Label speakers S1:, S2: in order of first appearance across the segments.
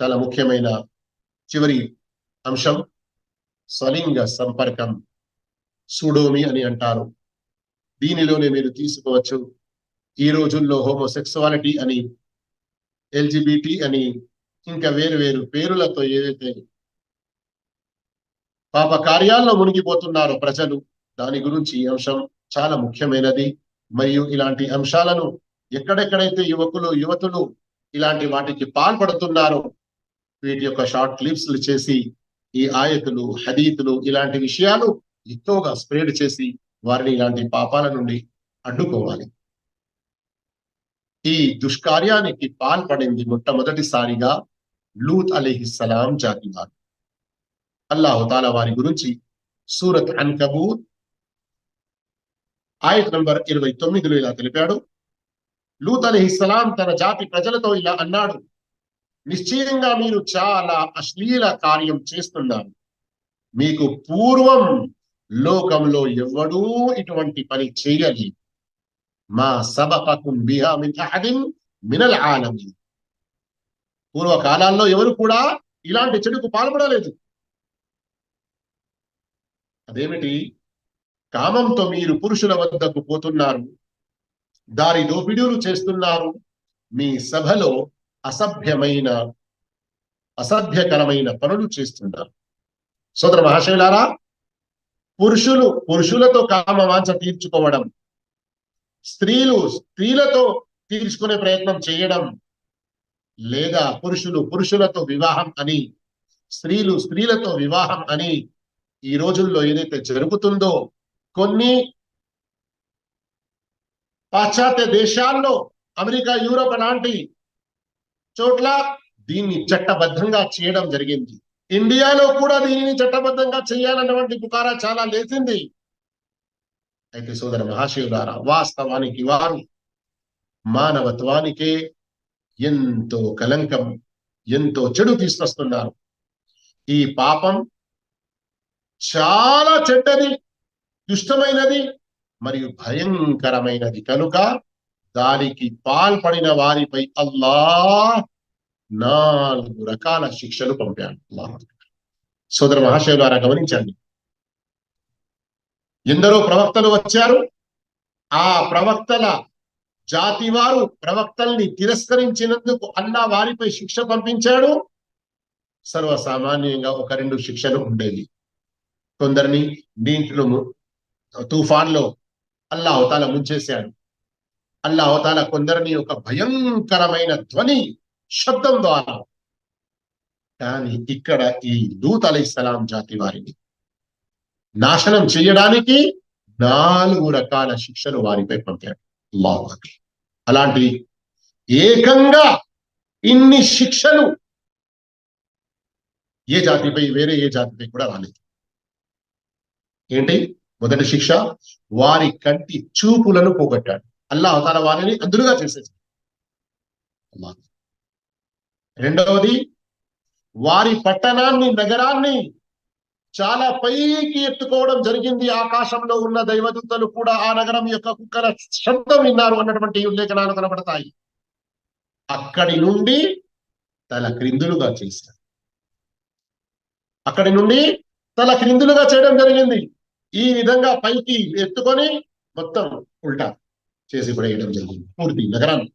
S1: చాలా ముఖ్యమైన చివరి అంశం స్వలింగ సంపర్కం సూడోమి అని అంటారు. దీనిలోనే మీరు తీసుకోవచ్చు ఈ రోజుల్లో హోమోసెక్సువాలిటీ అని ఎల్జిబిటి అని ఇంకా వేరు వేరు పేరులతో ఏదైతే పాప కార్యాల్లో మునిగిపోతున్నారో ప్రజలు దాని గురించి ఈ అంశం చాలా ముఖ్యమైనది. మరియు ఇలాంటి అంశాలను ఎక్కడెక్కడైతే యువకులు యువతులు ఇలాంటి వాటికి పాల్పడుతున్నారో వీటి యొక్క షార్ట్ క్లిప్స్ చేసి ఈ ఆయతులు హదీతులు ఇలాంటి విషయాలు ఎక్కువగా స్ప్రేడ్ చేసి వారిని ఇలాంటి పాపాల నుండి అడ్డుకోవాలి. ఈ దుష్కార్యానికి పాల్పడింది మొట్టమొదటిసారిగా లూత్ అలీహిస్సలాం జాతి వారు అల్లాహుతాల వారి గురించి సూరత్ అన్కబూత్ ఆయత్ నంబర్ ఇరవై తొమ్మిదిలో ఇలా తెలిపాడు. లూత్ అలీహిస్సలాం తన జాతి ప్రజలతో ఇలా అన్నాడు. నిశ్చయంగా మీరు చాలా అశ్లీల కార్యం చేస్తున్నారు. మీకు పూర్వం లోకంలో ఎవడూ ఇటువంటి పని చేయలేదు. మా సబకకుం బిహా మిన్ అహదిన్ మినల్ ఆలమీన్. పూర్వకాలాల్లో ఎవరు కూడా ఇలాంటి చెడుకు పాల్పడలేదు. అదేమిటి? కామంతో మీరు పురుషుల వద్దకు పోతున్నారు. దారి దోపిడీలు చేస్తున్నారు. మీ సభలో అసభ్యమైన అసభ్యకరమైన పనులు చేస్తున్నారు సోదర మహాశైలారా పురుషులు పురుషులతో కామ వాంఛ తీర్చుకోవడం స్త్రీలు స్త్రీలతో తీర్చుకునే ప్రయత్నం చేయడం లేదా పురుషులు పురుషులతో వివాహం అని స్త్రీలు స్త్రీలతో వివాహం అని ఈ రోజుల్లో ఏదైతే జరుగుతుందో కొన్ని పాశ్చాత్య దేశాల్లో అమెరికా యూరోప్ లాంటి చోట్ల దీన్ని చట్టబద్ధంగా చేయడం జరిగింది. ఇండియాలో కూడా దీనిని చట్టబద్ధంగా చేయాలన్నటువంటి పుకారా చాలా లేచింది. అయితే సోదర మహాశివులారా వాస్తవానికి వారు మానవత్వానికే ఎంతో కలంకం ఎంతో చెడు తీసుకొస్తున్నారు. ఈ పాపం చాలా చెడ్డది దుష్టమైనది మరియు భయంకరమైనది. కనుక దానికి పాల్పడిన వారిపై అల్లా నాలుగు రకాల శిక్షలు పంపాడు. సోదర మహాశయ ద్వారా గమనించండి. ఎందరో ప్రవక్తలు వచ్చారు. ఆ ప్రవక్తల జాతి వారు ప్రవక్తల్ని తిరస్కరించినందుకు అల్లా వారిపై శిక్ష పంపించాడు. సర్వసామాన్యంగా ఒక రెండు శిక్షలు ఉండేవి. కొందరిని దీంట్లో తుఫాన్లో అల్లా అవతాల ముంచేశాడు. అల్లా అవతాల కొందరిని ఒక భయంకరమైన ధ్వని శబ్దం ద్వారా కానీ ఇక్కడ ఈ లూత్ అలైహిస్సలాం జాతి వారిని నాశనం చేయడానికి నాలుగు రకాల శిక్షలు వారిపై పంపాడు. అల్లాహు అలాంటి ఏకంగా ఇన్ని శిక్షలు ఏ జాతిపై వేరే ఏ జాతిపై కూడా రాలేదు. ఏంటి? మొదటి శిక్ష వారి కంటి చూపులను పోగొట్టాడు. అల్లా అవతార వారిని అందులుగా చేసేసి రెండవది వారి పట్టణాన్ని నగరాన్ని చాలా పైకి ఎత్తుకోవడం జరిగింది. ఆకాశంలో ఉన్న దైవదూతలు కూడా ఆ నగరం యొక్క కుక్కల శబ్దం విన్నారు అన్నటువంటి ఉల్లేఖనాలు కనబడతాయి. అక్కడి నుండి తల క్రిందులుగా చేశారు. అక్కడి నుండి తల క్రిందులుగా చేయడం జరిగింది. ఈ విధంగా పైకి ఎత్తుకొని మొత్తం ఉంటారు చేసి పడేయడం జరిగింది. పూర్తి నగరాన్ని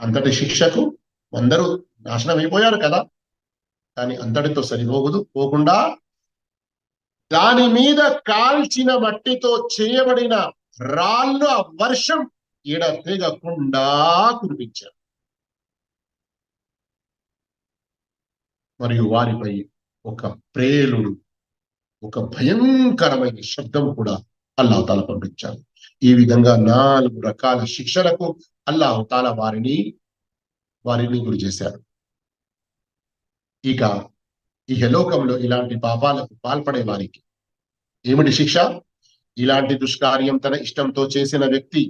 S1: అంతటి శిక్షకు అందరూ నాశనం అయిపోయారు కదా. కానీ అంతటితో సరిపోదు పోకుండా దాని మీద కాల్చిన మట్టితో చేయబడిన రాళ్ళ వర్షం ఈడ ఎడతెగకుండా కురిపించారు. మరియు వారిపై ఒక ప్రేలుడు ఒక భయంకరమైన శబ్దం కూడా అల్లాహతాల పంపించారు ఈ విధంగా నాలుగు రకాల శిక్షలకు అల్లాహతాల వారిని వారిని గురి చేశారు ఇక ఈ హలోకంలో ఇలాంటి పాపాలకు పాల్పడే వారికి ఏమిటి శిక్ష? ఇలాంటి దుష్కార్యం తన ఇష్టంతో చేసిన వ్యక్తి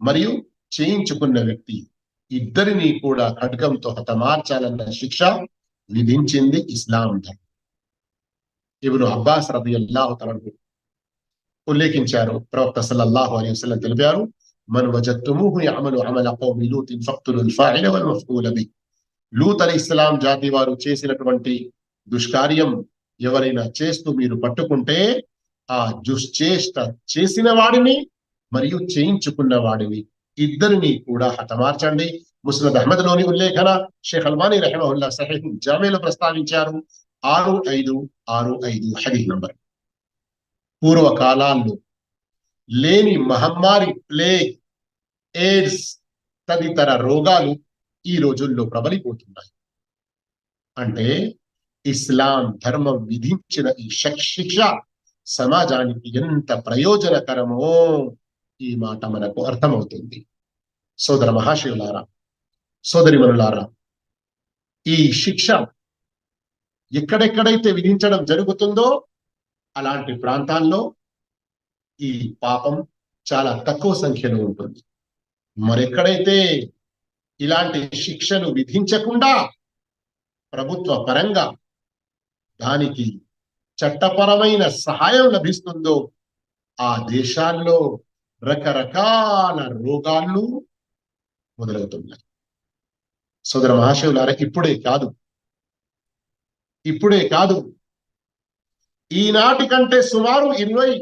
S1: మరియు చేయించుకున్న వ్యక్తి ఇద్దరిని కూడా ఖడ్గంతో హతమార్చాలన్న శిక్ష విధించింది ఇస్లాం ధర్మం. ఇబును అబ్బాస్ రది అల్లాహు తలను ఉల్లేఖించారు. ప్రవక్త సల్లల్లాహు అలీ వసలం తెలిపారు మన్ వజత్తుమూహు యఅమలు అమల కౌమి లూతిన్ ఫక్తులుల్ ఫాఇల వల్ మఫ్ఊల బి లూత్ అలీ ఇస్లాం జాతి వారు చేసినటువంటి దుష్కార్యం ఎవరైనా చేస్తూ మీరు పట్టుకుంటే ఆ దుశ్చేష్ట చేసిన వాడిని మరియు చేయించుకున్న వాడిని ఇద్దరిని కూడా హతమార్చండి. ముస్లిం అహ్మద్లోని ఉల్లేఖన షేఖ్ అల్మానీ రహమహుల్లా సహీహ్ జామేలో ప్రస్తావించారు ఆరు ఐదు ఆరు ఐదు హరీ నంబర్. పూర్వకాలాల్లో లేని మహమ్మారి ప్లేగ్ ఎయిడ్స్ తదితర రోగాలు ఈ రోజుల్లో ప్రబలిపోతున్నాయి. అంటే ఇస్లాం ధర్మం విధించిన ఈ శిక్ష సమాజానికి ఎంత ప్రయోజనకరమో ఈ మాట మనకు అర్థమవుతుంది. సోదర మహాశివులారా సోదరిమనులారా ఈ శిక్ష ఎక్కడెక్కడైతే విధించడం జరుగుతుందో అలాంటి ప్రాంతాల్లో ఈ పాపం చాలా తక్కువ సంఖ్యలో ఉంటుంది. మరెక్కడైతే ఇలాంటి శిక్షను విధించకుండా ప్రభుత్వ పరంగా దానికి చట్టపరమైన సహాయం లభిస్తుందో ఆ దేశాల్లో రకరకాల రోగాలు మొదలవుతున్నాయి. సోదర మహాశివులారా ఇప్పుడే కాదు. ఇప్పుడే కాదు. ఈనాటి కంటే సుమారు ఇరవై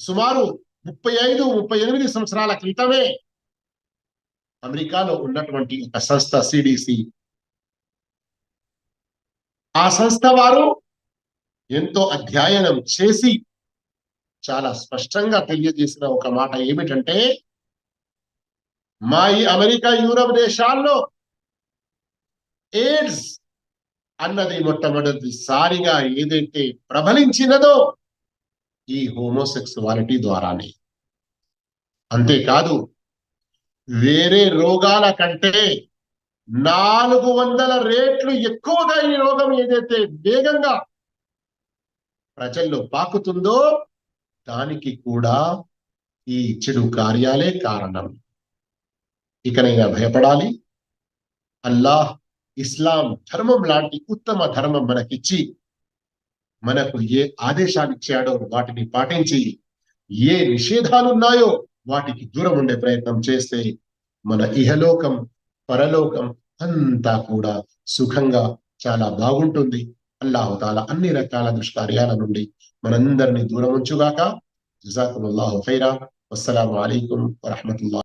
S1: సుమారు ముప్పై ఐదు ముప్పై ఎనిమిది సంవత్సరాల క్రితమే అమెరికాలో ఉన్నటువంటి ఒక సంస్థ సిడిసి. ఆ సంస్థ వారు ఎంతో అధ్యయనం చేసి చాలా స్పష్టంగా తెలియజేసిన ఒక మాట ఏమిటంటే మా ఈ అమెరికా యూరప్ దేశాల్లో ఎయిడ్స్ అన్నది మొట్టమొదటిసారిగా ఏదైతే ప్రబలించినదో ఈ హోమోసెక్సువాలిటీ ద్వారానే. అంతేకాదు వేరే రోగాల కంటే నాలుగు వందల రేట్లు ఎక్కువగా ఈ రోగం ఏదైతే వేగంగా ప్రజల్లో పాకుతుందో దానికి కూడా ఈ చెడు కార్యాలే కారణం. ఇకనైనా భయపడాలి. అల్లాహ్ ఇస్లాం ధర్మం లాంటి ఉత్తమ ధర్మం మనకిచ్చి మనకు ఏ ఆదేశాలు ఇచ్చాడో వాటిని పాటించి ఏ నిషేధాలున్నాయో వాటికి దూరం ఉండే ప్రయత్నం చేస్తే మన ఇహలోకం పరలోకం అంతా కూడా సుఖంగా చాలా బాగుంటుంది. అల్లాహుతాల అన్ని రకాల దుష్కార్యాల నుండి మనందరినీ దూరం ఉంచుగాక జజాకుల్లాహు ఖైరా. అస్సలం అలైకుం వరహమతుల్లా